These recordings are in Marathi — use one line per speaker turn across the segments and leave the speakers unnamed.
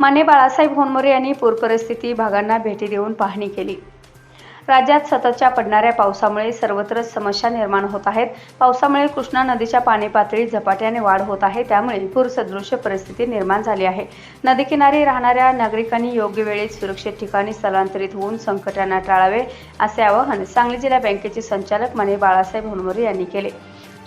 मान्य बाळासाहेब होनमोरे यांनी पूरपरिस्थिती भागांना भेटी देऊन पाहणी केली. राज्यात सततच्या पडणाऱ्या पावसामुळे सर्वत्रच समस्या निर्माण होत आहेत. पावसामुळे कृष्णा नदीच्या पाणी पातळीत झपाट्याने वाढ होत आहे. त्यामुळे पूरसदृश्य परिस्थिती निर्माण झाली आहे. नदीकिनारी राहणाऱ्या नागरिकांनी योग्य वेळेत सुरक्षित ठिकाणी स्थलांतरित होऊन संकटांना टाळावे असे आवाहन सांगली जिल्हा बँकेचे संचालक माने बाळासाहेब होनमोरे यांनी केले.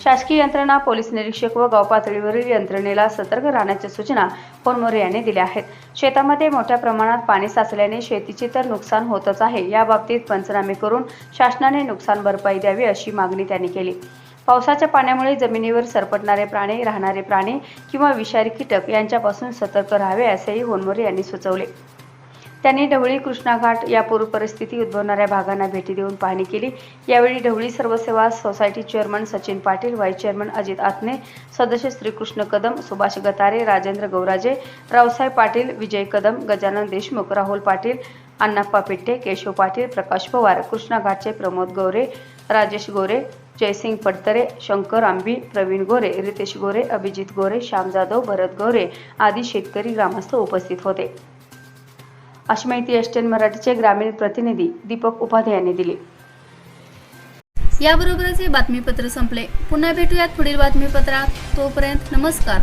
शासकीय यंत्रणा पोलीस निरीक्षक व गाव पातळीवरील यंत्रणेला सतर्क राहण्याच्या सूचना होनमोरे यांनी दिल्या आहेत. शेतामध्ये मोठ्या प्रमाणात पाणी साचल्याने शेतीचे तर नुकसान होतच आहे. याबाबतीत पंचनामे करून शासनाने नुकसान भरपाई द्यावी अशी मागणी त्यांनी केली. पावसाच्या पाण्यामुळे जमिनीवर सरपटणारे प्राणी राहणारे प्राणी किंवा विषारी कीटक यांच्यापासून सतर्क राहावे असेही होनमोरे यांनी सुचवले. त्यांनी ढवळी कृष्णा घाट या पूर परिस्थिती उद्भवणाऱ्या भागांना भेटी देऊन पाहणी केली. यावेळी Dhavali Sarvaseva society chairman Sachin Patil vice chairman Ajit Atne सदस्य श्रीकृष्ण कदम सुभाष गतारे राजेंद्र गौराजे रावसाहेब पाटील विजय कदम गजानन देशमुख राहुल पाटील अण्णाप्पा पिट्टे केशव पाटील प्रकाश पवार कृष्णा घाटचे प्रमोद गोरे राजेश गोरे जयसिंग पडतरे शंकर आंबी प्रवीण गोरे रितेश गोरे अभिजित गोरे श्याम जाधव भरत गोरे आदी शेतकरी ग्रामस्थ उपस्थित होते. अशी माहिती एसटेन मराठीचे ग्रामीण प्रतिनिधी दीपक उपाध्याय यांनी दिली.
याबरोबरच हे बातमीपत्र संपले. पुन्हा भेटूयात पुढील बातमीपत्रात. तोपर्यंत नमस्कार.